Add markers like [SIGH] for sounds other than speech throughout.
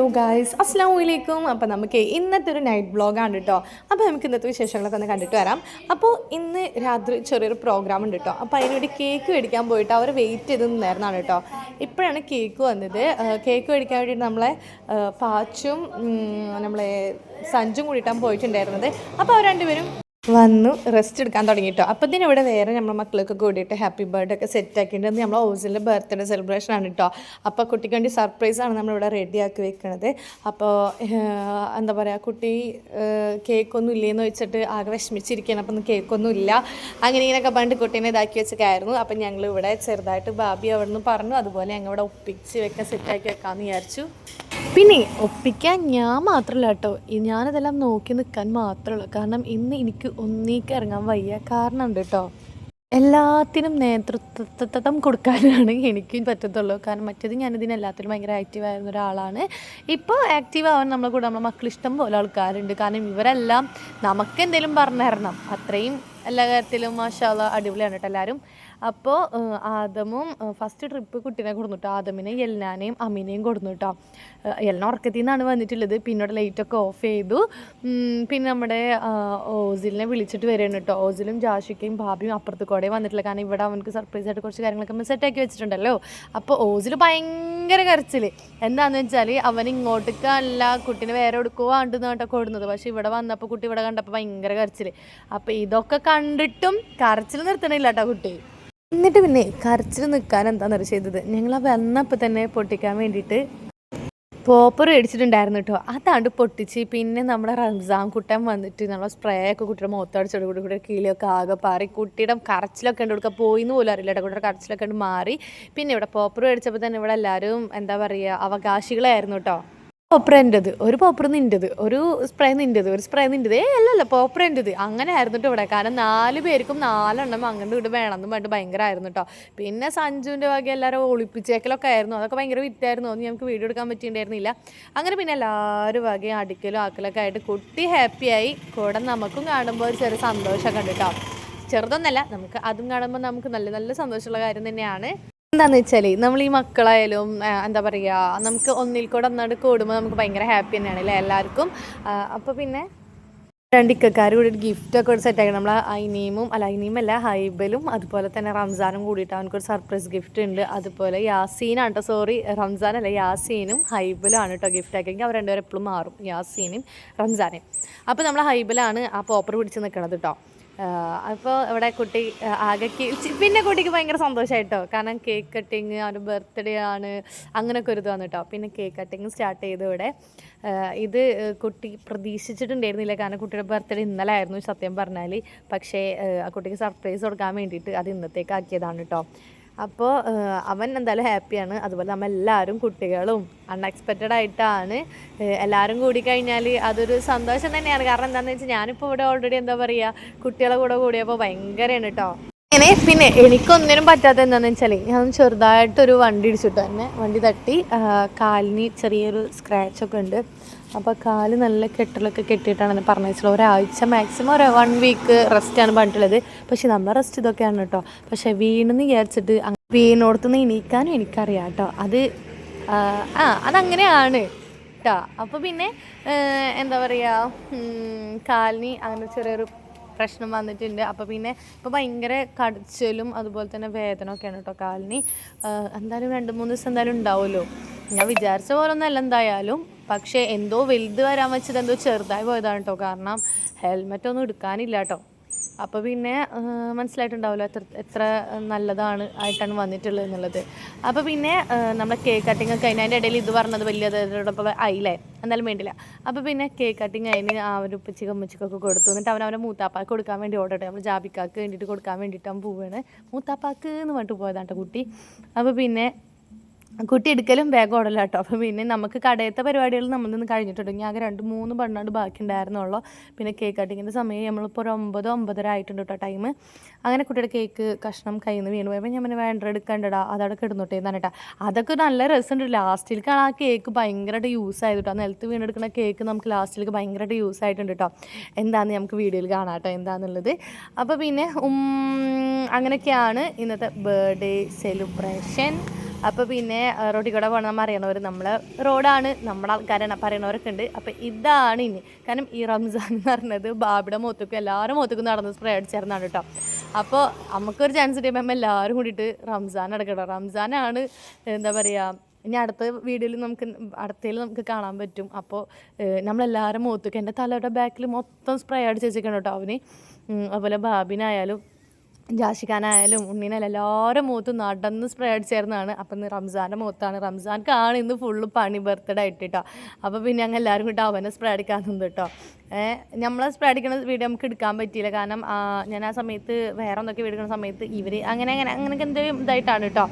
Hello guys അസ്സാം വലൈക്കും അപ്പോൾ നമുക്ക് ഇന്നത്തെ ഒരു നൈറ്റ് ബ്ലോഗാണ് കേട്ടോ അപ്പോൾ നമുക്ക് ഇന്നത്തെ വിശേഷങ്ങളൊക്കെ ഒന്ന് കണ്ടിട്ട് വരാം. അപ്പോൾ ഇന്ന് രാത്രി ചെറിയൊരു പ്രോഗ്രാം ഉണ്ട് കേട്ടോ അപ്പോൾ അതിനുവേണ്ടി കേക്ക് മേടിക്കാൻ പോയിട്ട് അവർ വെയിറ്റ് ചെയ്ത് നിന്നായിരുന്നാണ് കേട്ടോ ഇപ്പോഴാണ് കേക്ക് വന്നത്. കേക്ക് മേടിക്കാൻ വേണ്ടിയിട്ട് നമ്മളെ പാച്ചും നമ്മളെ സഞ്ചും കൂടിയിട്ടാണ് പോയിട്ടുണ്ടായിരുന്നത്. അപ്പോൾ അവർ രണ്ടുപേരും വന്നു റെസ്റ്റ് എടുക്കാൻ തുടങ്ങി കേട്ടോ അപ്പോൾ ഇതിന് ഇവിടെ വേറെ നമ്മുടെ മക്കളൊക്കെ കൂടിയിട്ട് ഹാപ്പി ബർത്ത്ഡേ ഒക്കെ സെറ്റ് ആക്കിയിട്ടുണ്ട്. നമ്മൾ ഹൗസിലെ ബർത്ത്ഡേ സെലിബ്രേഷൻ ആണ് കേട്ടോ അപ്പോൾ കുട്ടിക്ക് വേണ്ടി സർപ്രൈസാണ് നമ്മളിവിടെ റെഡി ആക്കി വെക്കുന്നത് അപ്പോൾ എന്താ പറയുക കുട്ടി കേക്കൊന്നും ഇല്ലേന്ന് വെച്ചിട്ട് ആകെ വിഷമിച്ചിരിക്കുകയാണ്. അപ്പം കേക്കൊന്നും ഇല്ല. അങ്ങനെ ഇങ്ങനെയൊക്കെ പണ്ട് കുട്ടീനെ ഇതാക്കി വെച്ചൊക്കെയായിരുന്നു അപ്പം ഞങ്ങൾ ഇവിടെ ചെറുതായിട്ട് ബാബി അവിടെ നിന്ന് പറഞ്ഞു അതുപോലെ ഞങ്ങൾ ഇവിടെ ഒപ്പിച്ച് വെക്കാൻ സെറ്റാക്കി വെക്കാമെന്ന് വിചാരിച്ചു. പിന്നെ ഒപ്പിക്കാൻ ഞാൻ മാത്രമല്ല കേട്ടോ ഞാനതെല്ലാം നോക്കി നിൽക്കാൻ മാത്രമേ ഉള്ളൂ. കാരണം ഇന്ന് എനിക്ക് ഒന്നേക്ക് ഇറങ്ങാൻ വയ്യ. കാരണം ഉണ്ട് കേട്ടോ എല്ലാത്തിനും നേതൃത്വം കൊടുക്കാനാണ് എനിക്ക് പറ്റത്തുള്ളൂ. കാരണം മറ്റേത് ഞാനിതിന് എല്ലാത്തിനും ഭയങ്കര ആക്റ്റീവ് ആയിരുന്ന ഒരാളാണ്. ഇപ്പോൾ ആക്റ്റീവ് ആവാൻ നമ്മളെ കൂടെ നമ്മളെ മക്കൾ ഇഷ്ടം പോലെ ആൾക്കാരുണ്ട്. കാരണം ഇവരെല്ലാം നമുക്ക് എന്തെങ്കിലും പറഞ്ഞു തരണം. അത്രയും എല്ലാ കാര്യത്തിലും മാഷാള അടിപൊളിയാണ് കേട്ടോ എല്ലാവരും അപ്പോൾ ആദമും ഫസ്റ്റ് ട്രിപ്പ് കുട്ടീനെ കൊടുന്നു കേട്ടോ. ആദമിനെ എല്ലാനെയും കൊടുന്നു കേട്ടോ. എല്ലാം ഉറക്കത്തിൽ നിന്നാണ് വന്നിട്ടുള്ളത്. പിന്നോട് ലൈറ്റൊക്കെ ഓഫ് ചെയ്തു. പിന്നെ നമ്മുടെ ഓസിലിനെ വിളിച്ചിട്ട് വരികയാണ് കേട്ടോ. ഓസിലും ജാഷിക്കയും ഭാബിയും അപ്പുറത്ത് കൂടെ വന്നിട്ടില്ല. കാരണം ഇവിടെ അവനക്ക് സർപ്രൈസ് ആയിട്ട് കുറച്ച് കാര്യങ്ങളൊക്കെ സെറ്റാക്കി വെച്ചിട്ടുണ്ടല്ലോ. അപ്പോൾ ഓസിൽ ഭയങ്കര കരച്ചിൽ എന്താണെന്ന് വെച്ചാൽ അവൻ ഇങ്ങോട്ടേക്ക് അല്ല കുട്ടീനെ വേറെ എടുക്കുവാണ്ടെന്ന് കേട്ടോ കൊടുന്നത്. പക്ഷേ ഇവിടെ വന്നപ്പോൾ കുട്ടി ഇവിടെ കണ്ടപ്പോൾ ഭയങ്കര കരച്ചിൽ അപ്പോൾ ഇതൊക്കെ കണ്ടിട്ടും കരച്ചിൽ നിർത്തണില്ല കേട്ടോ. കുട്ടി എന്നിട്ട് പിന്നെ കരച്ചിൽ നിൽക്കാൻ എന്താണെന്ന് ചെയ്തത്? ഞങ്ങൾ വന്നപ്പോൾ തന്നെ പൊട്ടിക്കാൻ വേണ്ടിയിട്ട് പോപ്പർ മേടിച്ചിട്ടുണ്ടായിരുന്നു കേട്ടോ അതാണ്ട് പൊട്ടിച്ച് പിന്നെ നമ്മുടെ റംസാം കുട്ടൻ വന്നിട്ട് നമ്മളെ സ്പ്രേ ഒക്കെ കുട്ടിയുടെ മുഖത്തടിച്ചോട് കൂടി കൂടി കിളിയൊക്കെ ആകെ പാറി കുട്ടിയുടെ കറച്ചിലൊക്കെ ഉണ്ട്. കൊടുക്കുക പോയിന്ന് പോലും അറിയില്ല കേട്ടോ കുട്ടിയുടെ കറച്ചിലൊക്കെ ഉണ്ട് മാറി. പിന്നെ ഇവിടെ പോപ്പർ മേടിച്ചപ്പോൾ തന്നെ ഇവിടെ എല്ലാവരും എന്താ പറയുക അവകാശികളായിരുന്നു കേട്ടോ പോപ്പർ ഒരു പോപ്പർ നിന്റെത് ഒരു സ്പ്രേ നിന്റെത് ഒരു സ്പ്രേ നിന്റെത് ഏ അല്ലല്ല പോപ്പർ എന്റെത് അങ്ങനെ ആയിരുന്നു കേട്ടോ ഇവിടെ. കാരണം നാല് പേർക്കും നാലെണ്ണം അങ്ങോട്ട് ഇവിടെ വേണമെന്നും പറഞ്ഞിട്ട് ഭയങ്കരമായിരുന്നു കേട്ടോ പിന്നെ സഞ്ജുവിന്റെ വക എല്ലാവരും ഒളിപ്പിച്ചേക്കലൊക്കെ ആയിരുന്നു. അതൊക്കെ ഭയങ്കര വിറ്റായിരുന്നു അത് ഞങ്ങൾക്ക് വീഡിയോ എടുക്കാൻ പറ്റിയിട്ടുണ്ടായിരുന്നില്ല. അങ്ങനെ പിന്നെ എല്ലാവരും വകയും അടിക്കലും ആക്കലൊക്കെ ആയിട്ട് കുട്ടി ഹാപ്പിയായി കൂടെ നമുക്കും കാണുമ്പോൾ ഒരു ചെറിയ സന്തോഷമൊക്കെ ഉണ്ട് കേട്ടോ ചെറുതൊന്നല്ല നമുക്ക് അതും കാണുമ്പോൾ നമുക്ക് നല്ല നല്ല സന്തോഷമുള്ള കാര്യം തന്നെയാണ്. എന്താന്ന് വെച്ചാൽ നമ്മൾ ഈ മക്കളായാലും എന്താ പറയുക നമുക്ക് ഒന്നിൽ കൂടെ ഒന്നാട് കൂടുമ്പോൾ നമുക്ക് ഭയങ്കര ഹാപ്പി തന്നെയാണ് അല്ലേ എല്ലാവർക്കും? അപ്പോൾ പിന്നെ രണ്ട് ഇക്കക്കാർ കൂടി ഗിഫ്റ്റ് ഒക്കെ ഒരു സെറ്റ് ആക്കി. നമ്മൾ ഐനീമും അല്ല ഐനീമല്ല ഹൈബലും അതുപോലെ തന്നെ റംസാനും കൂടിയിട്ട് അവനക്കൊരു സർപ്രൈസ് ഗിഫ്റ്റ് ഉണ്ട്. അതുപോലെ യാസീനാണ് കേട്ടോ സോറി റംസാൻ അല്ല യാസീനും ഹൈബലും ആണ് കേട്ടോ ഗിഫ്റ്റ് ആക്കിയെങ്കിൽ അവർ രണ്ടുപേരും എപ്പോഴും മാറും യാസീനും റംസാനും. അപ്പോൾ നമ്മൾ ഹൈബലാണ് ആ പോപ്പർ പിടിച്ച് നിൽക്കണത് കേട്ടോ അപ്പോൾ ഇവിടെ കുട്ടി ആകെ പിന്നെ കുട്ടിക്ക് ഭയങ്കര സന്തോഷമായിട്ടോ കാരണം കേക്ക് കട്ടിങ് അവന്റെ ബർത്ത്ഡേ ആണ് അങ്ങനെയൊക്കെ ഒരു ഇത് കേട്ടോ പിന്നെ കേക്ക് കട്ടിങ് സ്റ്റാർട്ട് ചെയ്തു ഇവിടെ. ഇത് കുട്ടി പ്രതീക്ഷിച്ചിട്ടുണ്ടായിരുന്നില്ല. കാരണം കുട്ടിയുടെ ബർത്ത്ഡേ ഇന്നലെ ആയിരുന്നു സത്യം പറഞ്ഞാൽ പക്ഷേ ആ കുട്ടിക്ക് സർപ്രൈസ് കൊടുക്കാൻ വേണ്ടിയിട്ട് അത് ഇന്നത്തേക്ക് ആക്കിയതാണ് കേട്ടോ അപ്പോൾ അവൻ എന്തായാലും ഹാപ്പിയാണ്. അതുപോലെ നമ്മൾ എല്ലാവരും കുട്ടികളും അൺഎക്സ്പെക്റ്റഡ് ആയിട്ടാണ്. എല്ലാവരും കൂടി കഴിഞ്ഞാൽ അതൊരു സന്തോഷം തന്നെയാണ്. കാരണം എന്താണെന്ന് വെച്ചാൽ ഞാനിപ്പോൾ ഇവിടെ ഓൾറെഡി എന്താ പറയുക കുട്ടികളെ കൂടെ കൂടിയപ്പോൾ ഭയങ്കരമാണ് കേട്ടോ അങ്ങനെ പിന്നെ എനിക്കൊന്നിനും പറ്റാത്ത എന്താണെന്ന് വെച്ചാൽ ഞാൻ ചെറുതായിട്ടൊരു വണ്ടി ഇടിച്ചിട്ട് തന്നെ വണ്ടി തട്ടി കാലിന് ചെറിയൊരു സ്ക്രാച്ചൊക്കെ ഉണ്ട്. അപ്പോൾ കാൽ നല്ല കെട്ടലൊക്കെ കെട്ടിയിട്ടാണ് പറഞ്ഞിട്ടുള്ളത് ഒരാഴ്ച മാക്സിമം ഒരു വൺ വീക്ക് റെസ്റ്റാണ് പറഞ്ഞിട്ടുള്ളത്. പക്ഷേ നമ്മൾ റെസ്റ്റ് ഇതൊക്കെയാണ് കേട്ടോ പക്ഷേ വീണെന്ന് വിചാരിച്ചിട്ട് വീണോടത്തുനിന്ന് എണീക്കാനും എനിക്കറിയാം കേട്ടോ അത് ആ, അതങ്ങനെയാണ് കേട്ടോ അപ്പോൾ പിന്നെ എന്താ പറയുക കാലിന് അങ്ങനെ ചെറിയൊരു പ്രശ്നം വന്നിട്ടുണ്ട്. അപ്പോൾ പിന്നെ ഇപ്പോൾ ഭയങ്കര കടിച്ചലും അതുപോലെ തന്നെ വേദന ഒക്കെയാണ് കേട്ടോ കാലിന്. എന്തായാലും രണ്ട് മൂന്ന് ദിവസം എന്തായാലും ഉണ്ടാവുമല്ലോ. ഞാൻ വിചാരിച്ച പോലെ ഒന്നല്ല എന്തായാലും. പക്ഷേ എന്തോ വലുത് വരാൻ വെച്ചത് എന്തോ ചെറുതായി പോയതാണ് കേട്ടോ. കാരണം ഹെൽമെറ്റ് ഒന്നും എടുക്കാനില്ല കേട്ടോ. അപ്പോൾ പിന്നെ മനസ്സിലായിട്ടുണ്ടാവില്ല എത്ര എത്ര നല്ലതാണ് ആയിട്ടാണ് വന്നിട്ടുള്ളത് എന്നുള്ളത്. അപ്പോൾ പിന്നെ നമ്മൾ കേക്ക് കട്ടിങ് ഒക്കെ അതിന്റെ ഇടയിൽ ഇത് പറഞ്ഞത് വലിയ ആയില്ലേ? എന്നാലും വേണ്ടില്ല. അപ്പോൾ പിന്നെ കേക്ക് കട്ടിങ് അതിന് ആ ഒരു ഉപ്പച്ചിക്കും ഉമ്മച്ചിക്കൊക്കെ കൊടുത്തു. എന്നിട്ട് അവൻ അവന്റെ മൂത്താപ്പാക്ക് കൊടുക്കാൻ വേണ്ടി ഓടട്ടെ. നമ്മൾ ജാബിക്കാക്ക് വേണ്ടിയിട്ട് കൊടുക്കാൻ വേണ്ടിയിട്ട് അവൻ പോവുകയാണ് മൂത്താപ്പാക്ക് എന്ന് പറഞ്ഞിട്ട് പോയതാണ് കേട്ടോ. കുട്ടി അപ്പോൾ പിന്നെ കുട്ടി എടുക്കലും വേഗം ഓടല കേട്ടോ അപ്പോൾ പിന്നെ നമുക്ക് കടയത്തെ പരിപാടികൾ നമ്മൾ നിന്ന് കഴിഞ്ഞിട്ടുണ്ട്. ഞാൻ ആകെ രണ്ട് മൂന്ന് ബണ്ണാണ്ട് ബാക്കി ഉണ്ടായിരുന്നുള്ളൂ പിന്നെ കേക്ക് കട്ടിങ്ങിന്റെ സമയം നമ്മളിപ്പോൾ ഒരു ഒമ്പത് ഒമ്പതര ആയിട്ടുണ്ട് കേട്ടോ ടൈം അങ്ങനെ കുട്ടിയുടെ കേക്ക് കഷ്ണം കയ്യിൽ നിന്ന് വീണ് പോയപ്പോൾ ഞാൻ പിന്നെ വേണ്ട എടുക്കണ്ടടാ. അതവിടെ കിടന്നോട്ടെ എന്നാണ് കേട്ടോ അതൊക്കെ നല്ല രസമുണ്ട് ലാസ്റ്റിലേക്കാണ് ആ കേക്ക് ഭയങ്കരമായിട്ട് യൂസ് ആയത് കേട്ടോ നിലത്ത് വീണെടുക്കുന്ന കേക്ക് നമുക്ക് ലാസ്റ്റിലേക്ക് ഭയങ്കരമായിട്ട് യൂസ് ആയിട്ടുണ്ട് കേട്ടോ എന്താണെന്ന് നമുക്ക് വീഡിയോയിൽ കാണാം കേട്ടോ എന്താണെന്നുള്ളത് അപ്പോൾ പിന്നെ അങ്ങനെയൊക്കെയാണ് ഇന്നത്തെ ബർത്ത്ഡേ സെലിബ്രേഷൻ അപ്പോൾ പിന്നെ റോഡിൽ കൂടെ പോകണം അറിയണവർ നമ്മൾ റോഡാണ് നമ്മുടെ ആൾക്കാരാണ് പറയണവരൊക്കെ ഉണ്ട്. അപ്പോൾ ഇതാണ് ഇനി. കാരണം ഈ റംസാൻ എന്ന് പറഞ്ഞത് ബാബിയുടെ മുഖത്തേക്കും എല്ലാവരും മുഖത്തേക്കും നടന്ന് സ്പ്രേ അടിച്ചേർന്നാണ് കേട്ടോ. അപ്പോൾ നമുക്കൊരു ചാൻസ് കിട്ടിയപ്പോൾ നമ്മൾ എല്ലാവരും കൂടിയിട്ട് റംസാൻ അടക്കണം റംസാനാണ് എന്താ പറയുക ഇനി അടുത്ത വീഡിയോയിൽ നമുക്ക് അടുത്തതിൽ നമുക്ക് കാണാൻ പറ്റും. അപ്പോൾ നമ്മളെല്ലാവരും മുഖത്തേക്ക് എന്റെ തലയുടെ ബാക്കിൽ മൊത്തം സ്പ്രേ അടിച്ച് വെച്ചിരിക്കണം കേട്ടോ അവന്. അതുപോലെ ബാബിനായാലും ജാഷിഖാനായാലും ഉണ്ണീനായാലും എല്ലാവരും മുഖത്ത് നടന്ന് സ്പ്രേ അടിച്ചേർന്നാണ് അപ്പം ഇന്ന് റംസാന്റെ മുഖത്താണ്. റംസാൻക്കാണ് ഇന്ന് ഫുള്ള് പണി ബർത്ത്ഡേ ആയിട്ട് കേട്ടോ അപ്പോൾ പിന്നെ ഞങ്ങൾ എല്ലാവരും കൂടി അവനെ സ്പ്രേ അടിക്കാൻ നിന്ന് കേട്ടോ നമ്മളെ സ്പ്രേ അടിക്കുന്ന വീഡിയോ നമുക്ക് എടുക്കാൻ പറ്റിയില്ല. കാരണം ഞാൻ ആ സമയത്ത് വേറെ ഒന്നൊക്കെ വീഡിയോ എടുക്കുന്ന സമയത്ത് ഇവർ അങ്ങനെ അങ്ങനെ അങ്ങനെയൊക്കെ എന്തെങ്കിലും ഇതായിട്ടാണ് കേട്ടോ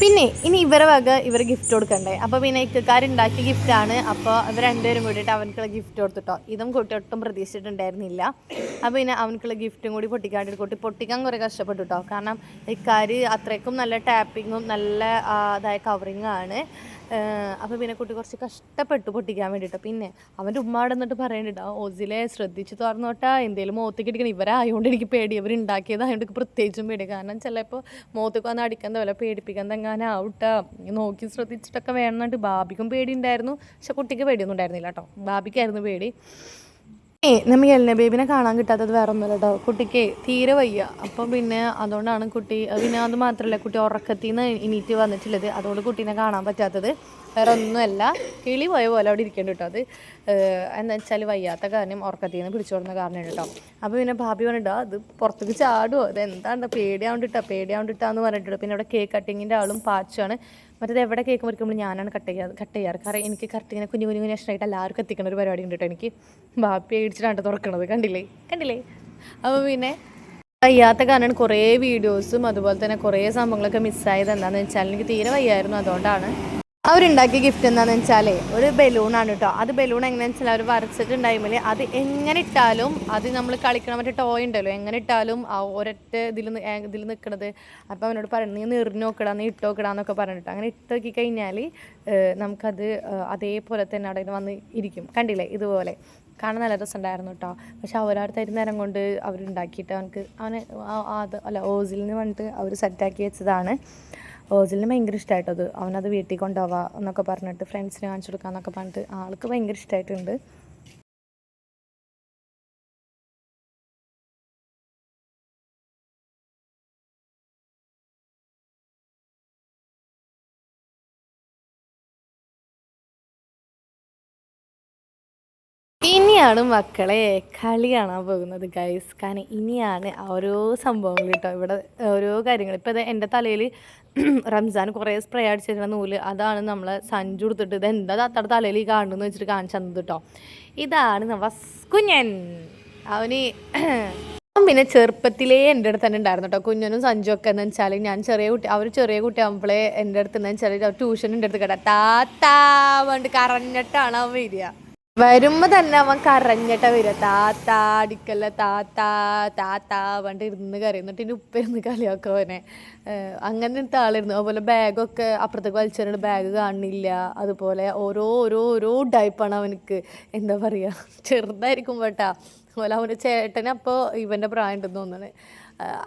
പിന്നെ ഇനി ഇവരെ വക ഇവർ ഗിഫ്റ്റ് കൊടുക്കണ്ടേ? അപ്പോൾ പിന്നെ ഇക്കാരുണ്ടാക്കിയ ഗിഫ്റ്റാണ് അപ്പോൾ ഇവർ രണ്ടുപേരും കൂടിയിട്ട് അവനക്കുള്ള ഗിഫ്റ്റ് കൊടുത്തിട്ടോ. ഇതും കുട്ടി ഒട്ടും പ്രതീക്ഷിച്ചിട്ടുണ്ടായിരുന്നില്ല. അപ്പോൾ പിന്നെ അവനക്കുള്ള ഗിഫ്റ്റും കൂടി പൊട്ടിക്കാണ്ടി കുട്ടി പൊട്ടിക്കാൻ കുറേ കഷ്ടപ്പെട്ടു കേട്ടോ കാരണം ഇക്കാർ അത്രയ്ക്കും നല്ല ടാപ്പിങ്ങും നല്ല അതായ കവറിങ്ങും ആണ്. അപ്പോൾ പിന്നെ കുട്ടി കുറച്ച് കഷ്ടപ്പെട്ടു പൊട്ടിക്കാൻ വേണ്ടിയിട്ട് പിന്നെ അവന്റെ എന്നിട്ട് പറയുന്നുണ്ട് ആ ഓസിലെ ശ്രദ്ധിച്ച് തുറന്നോട്ടാ എന്തെങ്കിലും മോത്തേക്ക് ഇടിക്കണം. ഇവരായതുകൊണ്ട് എനിക്ക് പേടി ഇവർ ഉണ്ടാക്കിയതായതുകൊണ്ട് എനിക്ക് പ്രത്യേകിച്ചും പേടി. കാരണം ചിലപ്പോൾ മോത്തേക്ക് വന്ന് അടിക്കാൻ പോലെ പേടിപ്പിക്കാൻ തെങ്ങാനും ആവട്ടാ നോക്കി ശ്രദ്ധിച്ചിട്ടൊക്കെ വേണം എന്നിട്ട് ബാബിക്കും പേടി ഉണ്ടായിരുന്നു പക്ഷെ കുട്ടിക്ക് പേടിയൊന്നും ഉണ്ടായിരുന്നില്ല കേട്ടോ ബാബിക്കായിരുന്നു പേടി. ഏ നമ്മൾ എൽന ബേബിനെ കാണാൻ കിട്ടാത്തത് വേറെ ഒന്നുമില്ല കേട്ടോ കുട്ടിക്ക് തീരെ വയ്യ. അപ്പം പിന്നെ അതുകൊണ്ടാണ് കുട്ടി പിന്നെ അത് മാത്രമല്ല കുട്ടി ഉറക്കത്തിൽ നിന്ന് വന്നിട്ടുള്ളത്. അതുകൊണ്ട് കുട്ടീനെ കാണാൻ പറ്റാത്തത് വേറെ ഒന്നുമല്ല. കിളി പോയ പോലെ അവിടെ ഇരിക്കേണ്ട കേട്ടോ അത്. എന്താ വെച്ചാൽ വയ്യാത്ത കാരണം ഉറക്കത്തിൽ നിന്ന് പിടിച്ചു കൊടുക്കുന്ന കാരണമാണ് കേട്ടോ അപ്പോൾ പിന്നെ ഭാബി പറഞ്ഞിട്ടോ അത് പുറത്തേക്ക് ചാടുമോ അത് എന്താണ് പേടിയാവണ്ടിട്ടാ പേടിയാവണ്ടിട്ടാന്ന് പറഞ്ഞിട്ടുണ്ട്. പിന്നെ അവിടെ കേക്ക് കട്ടിങ്ങിന്റെ ആളും പാച്ചുമാണ് മറ്റേത് എവിടെ കേക്ക് മുറിക്കുമ്പോൾ ഞാനാണ് കട്ട് ചെയ്യാറ് കട്ട് ചെയ്യാറ്. കാരണം എനിക്ക് കറക്റ്റ് ഇങ്ങനെ കുഞ്ഞു കുഞ്ഞു കുഞ്ഞു എല്ലാവർക്കും എത്തിക്കുന്ന ഒരു പരിപാടി ഉണ്ട് കേട്ടോ എനിക്ക് ബാപ്പി അടിച്ചിട്ടാണ് തുറക്കണത്. കണ്ടില്ലേ? കണ്ടില്ലേ? അപ്പോൾ പിന്നെ വയ്യാത്ത കാരണം കുറേ വീഡിയോസും അതുപോലെ തന്നെ കുറേ സംഭവങ്ങളൊക്കെ മിസ്സായത് എന്താണെന്ന് വെച്ചാൽ എനിക്ക് തീരെ വയ്യായിരുന്നു. അതുകൊണ്ടാണ് അവരുണ്ടാക്കിയ ഗിഫ്റ്റ് എന്താണെന്ന് വെച്ചാൽ ഒരു ബലൂണാണ് കേട്ടോ അത് ബലൂൺ എങ്ങനെയാണെന്ന് വെച്ചാൽ അവർ വരച്ചിട്ടുണ്ടായിരുന്നില്ല അത് എങ്ങനെ ഇട്ടാലും അത് നമ്മൾ കളിക്കണ മറ്റേ ടോയ് ഉണ്ടല്ലോ എങ്ങനെ ഇട്ടാലും ഒരൊറ്റ ഇതിൽ ഇതിൽ നിൽക്കണത് അപ്പോൾ അവനോട് പറഞ്ഞു നീ എറിഞ്ഞ് നോക്കടാ നീ ഇട്ട് നോക്കടാന്നൊക്കെ പറഞ്ഞിട്ട്. അങ്ങനെ ഇട്ട് കഴിഞ്ഞാൽ നമുക്കത് അതേപോലെ തന്നെ അവിടെ വന്ന് ഇരിക്കും. കണ്ടില്ലേ? ഇതുപോലെ. കാണാൻ നല്ല രസമുണ്ടായിരുന്നു കേട്ടോ പക്ഷെ അവരടുത്തായിട്ട് നേരം കൊണ്ട് അവരുണ്ടാക്കിയിട്ട് അവനക്ക് അവന് അത് അല്ല ഓസിലിന് വേണ്ടിയിട്ട് അവർ സെറ്റാക്കി വെച്ചതാണ്. ഓസിലിന് ഭയങ്കര ഇഷ്ടമായിട്ടത് അവനത് വീട്ടിൽ കൊണ്ടുപോവാ എന്നൊക്കെ പറഞ്ഞിട്ട് ഫ്രണ്ട്സിന് കാണിച്ചു കൊടുക്കാന്നൊക്കെ പറഞ്ഞിട്ട് ആൾക്ക് ഭയങ്കര ഇഷ്ടമായിട്ടുണ്ട് ഇനിയാണ് മക്കളെ. കളി കാണാൻ പോകുന്നത് ഗൈസ് കാരണം ഇനിയാണ് ഓരോ സംഭവങ്ങൾ കേട്ടോ. ഇവിടെ ഓരോ കാര്യങ്ങൾ. ഇപ്പോൾ ഇത് എന്റെ തലയിൽ [CLEARS THROAT] റംസാൻ കുറേ സ്പ്രേ അടിച്ചിരുന്ന നൂൽ. അതാണ് നമ്മൾ സഞ്ചു കൊടുത്തിട്ട് ഇത് എന്താ താത്തയുടെ തലയിൽ കാണുന്നു വെച്ചിട്ട് കാണിച്ചു തന്നത് കേട്ടോ. ഇതാണ് നമ്മ കുഞ്ഞൻ. അവന് [CLEARS THROAT] പിന്നെ ചെറുപ്പത്തിലേ എന്റെ അടുത്ത് തന്നെ ഉണ്ടായിരുന്നു കേട്ടോ. കുഞ്ഞനും സഞ്ജു ഒക്കെ എന്ന് വെച്ചാൽ ഞാൻ ചെറിയ കുട്ടി അവർ ചെറിയ കുട്ടിയാകുമ്പോഴേ എന്റെ അടുത്ത് നിന്ന് വെച്ചാൽ ട്യൂഷൻ എന്റെ അടുത്ത് കേട്ടോ. താത്താ വേണ്ടി കറഞ്ഞിട്ടാണ് അവൻ വരിക. വരുമ്പോ തന്നെ അവൻ കരഞ്ഞിട്ട വരിക. താത്ത അടിക്കല്ല താത്ത താത്ത പണ്ട് ഇരുന്ന് കരയും. എന്നിട്ട് ഇനി ഉപ്പ ഇരുന്ന് കളിയാക്കും അവനെ. അങ്ങനെ അങ്ങനത്തെ ആളിരുന്നു അതുപോലെ ബാഗൊക്കെ അപ്പുറത്തേക്ക് വലിച്ചിട്ട് ബാഗ് കാണില്ല. അതുപോലെ ഓരോ ഓരോ ഓരോ ടൈപ്പാണ് അവനക്ക്. എന്താ പറയുക ചെറുതായിരിക്കും കേട്ടാ. അതുപോലെ അവന്റെ ചേട്ടന് അപ്പോൾ ഇവന്റെ പ്രായം ഉണ്ടെന്ന് തോന്നുന്നത്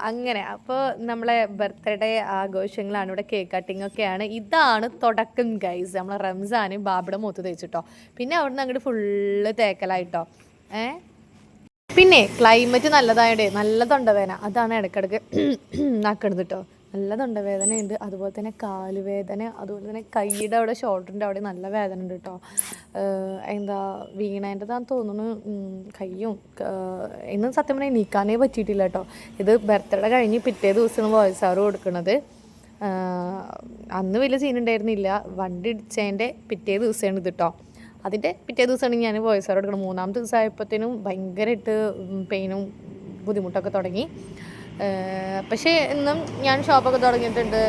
അങ്ങനെ. അപ്പോൾ നമ്മളെ ബർത്ത്ഡേ ആഘോഷങ്ങളാണ് ഇവിടെ കേക്ക് കട്ടിംഗ് ഒക്കെയാണ്. ഇതാണ് തുടക്കം ഗൈസ് നമ്മളെ റംസാന് ബാബിയുടെ മൂത്ത് തേച്ചിട്ടോ. പിന്നെ അവിടുന്ന് അങ്ങോട്ട് ഫുള്ള് തേക്കലായിട്ടോ. ഏ? പിന്നെ ക്ലൈമറ്റ് നല്ലതായിട്ടേ നല്ല തൊണ്ടവേന അതാണ് ഇടയ്ക്കിടയ്ക്ക് [CLEARS THROAT] നക്കണത് കേട്ടോ നല്ല തൊണ്ടവേദനയുണ്ട്. അതുപോലെ തന്നെ കാലുവേദന അതുപോലെ തന്നെ കൈയുടെ അവിടെ ഷോൾഡറിന്റെ അവിടെ നല്ല വേദന ഉണ്ട് കേട്ടോ എന്താ വീണേന്റെതാന്ന് തോന്നുന്നു. കയ്യും ഇന്ന് സത്യം പറഞ്ഞാൽ നീക്കാനേ പറ്റിയിട്ടില്ല കേട്ടോ ഇത് ബർത്ത്ഡേ കഴിഞ്ഞ് പിറ്റേ ദിവസമാണ് വോയിസ് ആറ് കൊടുക്കുന്നത് അന്ന് വലിയ സീൻ ഉണ്ടായിരുന്നില്ല. വണ്ടി ഇടിച്ചതിന്റെ പിറ്റേ ദിവസമാണ് ഇത് കേട്ടോ അതിന്റെ പിറ്റേ ദിവസമാണ് ഞാൻ വോയിസ് ഓവർ എടുക്കണം മൂന്നാമത്തെ ദിവസം ആയപ്പോഴത്തേനും ഭയങ്കരമായിട്ട് പെയിനും ബുദ്ധിമുട്ടൊക്കെ തുടങ്ങി. പക്ഷേ ഇന്നും ഞാൻ ഷോപ്പൊക്കെ തുടങ്ങിയിട്ടുണ്ട്.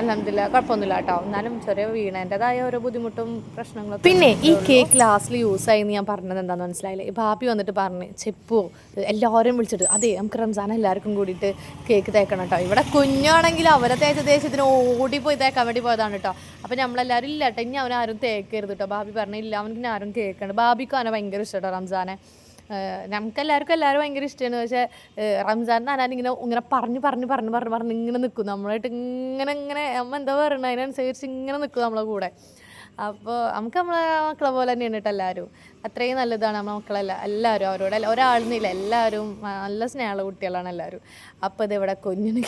അലഹമില്ല കുഴപ്പമൊന്നുമില്ല കേട്ടോ. എന്നാലും ചെറിയ വീണേന്റെതായ ഓരോ ബുദ്ധിമുട്ടും പ്രശ്നങ്ങളും പിന്നെ ഈ കേക്ക് ലാസ്റ്റിൽ യൂസ് ആയി എന്ന് ഞാൻ പറഞ്ഞത് എന്താണെന്ന് മനസ്സിലായില്ലേ? ഈ ഭാപ്പി വന്നിട്ട് പറഞ്ഞ് ചെപ്പോ എല്ലാവരും വിളിച്ചിട്ട് അതെ നമുക്ക് റംസാൻ എല്ലാവർക്കും കൂടിയിട്ട് കേക്ക് തേക്കണം കേട്ടോ. ഇവിടെ കുഞ്ഞാണെങ്കിൽ അവരെ തേച്ച ദേശത്തിന് ഓടിപ്പോയി തേക്കാൻ വേണ്ടി പോയതാണ് കേട്ടോ. അപ്പം നമ്മളെല്ലാവരും ഇല്ല കേട്ടോ. ഇനി അവനാരും തേക്കരുത് കേട്ടോ. ഭാബി പറഞ്ഞില്ല അവനക്ക് ആരും കേൾക്കണം ഭാബിക്കും അവനെ ഭയങ്കര ഇഷ്ടം കേട്ടോ റംസാനെ. നമുക്ക് എല്ലാവർക്കും എല്ലാവരും ഭയങ്കര ഇഷ്ടമാണ് പക്ഷേ റംസാൻ എന്നാൻ ഇങ്ങനെ ഇങ്ങനെ പറഞ്ഞ് പറഞ്ഞ് പറഞ്ഞ് പറഞ്ഞ് പറഞ്ഞ് ഇങ്ങനെ നിൽക്കും. നമ്മളായിട്ട് ഇങ്ങനെ ഇങ്ങനെ അമ്മ എന്താ പറയുന്നത് അതിനനുസരിച്ച് ഇങ്ങനെ നിൽക്കും നമ്മളെ കൂടെ. അപ്പോൾ നമുക്ക് നമ്മളെ മക്കളെ പോലെ തന്നെയാണ് കേട്ടോ എല്ലാവരും. അത്രയും നല്ലതാണ് നമ്മുടെ മക്കളെല്ലാം എല്ലാവരും അവരോട്. ഒരാളെന്നില്ല എല്ലാവരും നല്ല സ്നേഹമുള്ള കുട്ടികളാണ് എല്ലാവരും. അപ്പോൾ ഇതിവിടെ കുഞ്ഞിന്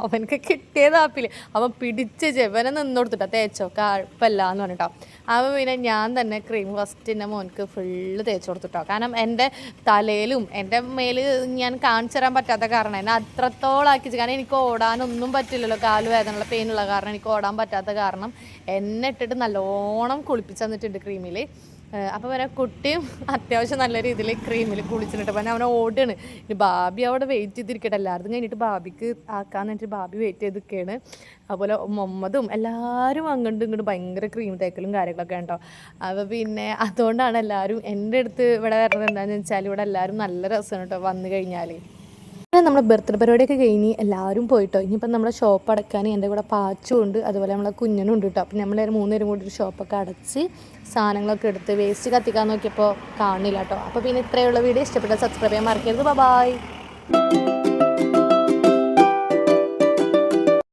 അവനക്ക് കിട്ടിയത് ആപ്പിൽ അവൻ പിടിച്ച് ജവനെ നിന്ന് കൊടുത്തിട്ടാ തേച്ചോ കുഴപ്പമില്ല എന്ന് പറഞ്ഞിട്ടോ. അവൻ പിന്നെ ഞാൻ തന്നെ ക്രീം ഫസ്റ്റ് എന്റെ മോനക്ക് ഫുള്ള് തേച്ച് കൊടുത്തിട്ടോ. കാരണം എന്റെ തലയിലും എന്റെ മേൽ ഞാൻ കാണിച്ചു തരാൻ പറ്റാത്ത കാരണം എന്നെ അത്രത്തോളം ആക്കി കാരണം എനിക്ക് ഓടാനൊന്നും പറ്റില്ലല്ലോ കാൽ വേദനയുള്ള പെയിനുള്ള കാരണം എനിക്ക് ഓടാൻ പറ്റാത്ത കാരണം. എന്നെ ഇട്ടിട്ട് നല്ലോണം കുളിപ്പിച്ച് തന്നിട്ടുണ്ട് ക്രീമിൽ അപ്പോൾ വരെ കുട്ടിയും അത്യാവശ്യം നല്ല രീതിയിൽ ക്രീമിൽ കുളിച്ചിട്ട് പിന്നെ അവനെ ഓടുകയാണ്. ഇനി ബാബി അവിടെ വെയിറ്റ് ചെയ്തിരിക്കട്ടെ. എല്ലാവരും കഴിഞ്ഞിട്ട് ബാബിക്ക് ആക്കാന്ന് വെച്ചിട്ട് ബാബി വെയിറ്റ് ചെയ്ത് നിൽക്കുകയാണ് അതുപോലെ മുഹമ്മദും എല്ലാവരും അങ്ങോട്ടും ഇങ്ങോട്ടും ഭയങ്കര ക്രീം തേക്കലും കാര്യങ്ങളൊക്കെ ഉണ്ടോ? അപ്പോൾ പിന്നെ അതുകൊണ്ടാണ് എല്ലാവരും എന്റെ അടുത്ത് ഇവിടെ വരുന്നത് എന്താണെന്ന് വെച്ചാൽ ഇവിടെ എല്ലാവരും നല്ല രസമാണ് കേട്ടോ വന്നു കഴിഞ്ഞാൽ അങ്ങനെ നമ്മുടെ ബർത്ത്ഡേ പരിപാടിയൊക്കെ കഴിഞ്ഞ് എല്ലാവരും പോയിട്ടോ. ഇനിയിപ്പം നമ്മുടെ ഷോപ്പ് അടക്കാൻ എന്റെ കൂടെ പാച്ചും ഉണ്ട് അതുപോലെ നമ്മളെ കുഞ്ഞനും ഉണ്ട് കേട്ടോ അപ്പം നമ്മൾ മൂന്നുപേരും കൂടി ഒരു ഷോപ്പൊക്കെ അടച്ച് സാധനങ്ങളൊക്കെ എടുത്ത് വേസ്റ്റ് കത്തിക്കാൻ നോക്കിയപ്പോൾ കാണില്ല കേട്ടോ അപ്പോൾ പിന്നെ ഇത്രയുള്ള വീഡിയോ. ഇഷ്ടപ്പെട്ട സബ്സ്ക്രൈബ് ചെയ്യാൻ മറക്കരുത്. ബൈ